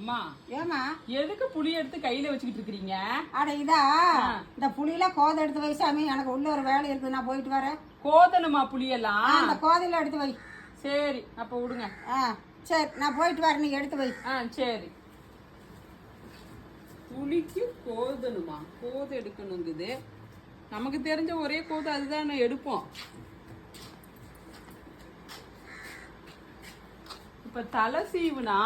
அம்மா ஏமா எதுக்கு புளி எடுத்து கையில வச்சுக்கிட்டு இருக்கிறீங்க? அட இதா? இந்த புளியில கோதை எடுத்து வை சாமி. எனக்கு உள்ள ஒரு வேலை இருக்கு. நான் போயிட்டு வரேன். கோதணுமா புளியெல்லாம்? அந்த கோதையில எடுத்து வை. சரி அப்ப விடுங்க ஆ சரி நான் போயிட்டு வரேன். நீ எடுத்து வை. ஆ சரி. புளிக்கு கோதணுமா கோது எடுக்கணுங்குது. நமக்கு தெரிஞ்ச ஒரே கோது அதுதான். எடுப்போம். இப்ப தலை சீவுனா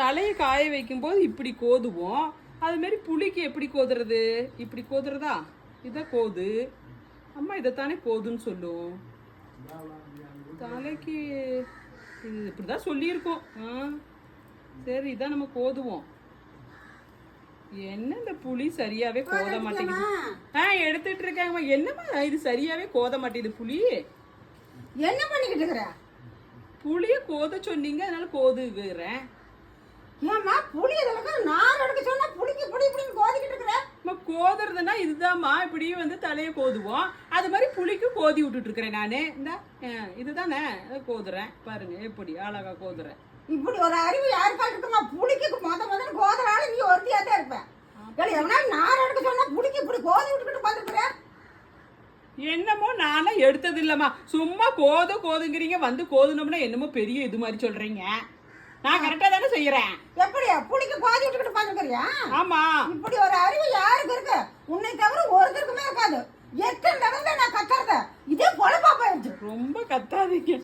தலையை காய வைக்கும்போது இப்படி கோதுவோம். அது மாதிரி புளிக்கு எப்படி கோதுறது? இப்படி கோதுறதா? இதை கோது. அம்மா இதைத்தானே கோதுன்னு சொல்லும். தலைக்கு இது இப்படிதான் சொல்லியிருக்கோம். ஆ சரி இதான் நம்ம கோதுவோம். என்ன இந்த புளி சரியாவே கோத மாட்டேங்குது? ஆ எடுத்துட்டு இருக்காங்கம்மா. என்னம்மா இது சரியாவே கோத மாட்டேங்குது புளி? என்ன பண்ணிக்கிட்டு இருக்கிற? புளிய கோத சொன்னீங்க அதனால கோதுகிறேன் ஏம்மா புளி இதில் நார் எடுக்க சொன்னா புளிக்கு புளி புளின்னு கோதிக்கிட்டு இருக்கிற? அம்மா கோதுறதுன்னா இதுதாம்மா. இப்படி வந்து தலையை கோதுவோம். அது மாதிரி புளிக்கு கோதி விட்டுட்டு இருக்கிறேன் நானு. இந்த இதுதானே? இதை கோதுறேன். பாருங்க எப்படி அழகா கோதுறேன். இப்படி ஒரு அறிவு யாருக்கா இருக்குமா? புளிக்கு முத முதல்ல கோதனால நீ ஒருத்தியா தான் இருப்பேன் எவனா நார் எடுக்க சொன்னா புளிக்கு இப்படி கோதி விட்டுக்கிட்டு பார்த்துருக்குற என்னமோ நானும் எடுத்தது இல்லம்மா சும்மா கோது கோதுங்கிறீங்க வந்து கோதுனோம்னா என்னமோ பெரிய இது மாதிரி சொல்றீங்க. நான் கரெக்டா தானே செய்யறேன். எப்படியா? புளிக்கு கோதி விட்டுக்கிட்டு பார்த்துருக்கிறியா ஆமா. இப்படி ஒரு அறிவு யாருக்கு இருக்கு? உன்னை தவிர ஒருத்தருக்குமே இருக்காது. எத்தனை தடவை நான் கத்துறத? இதே பொழப்பா போயிடுச்சு. ரொம்ப கத்தாதீங்க.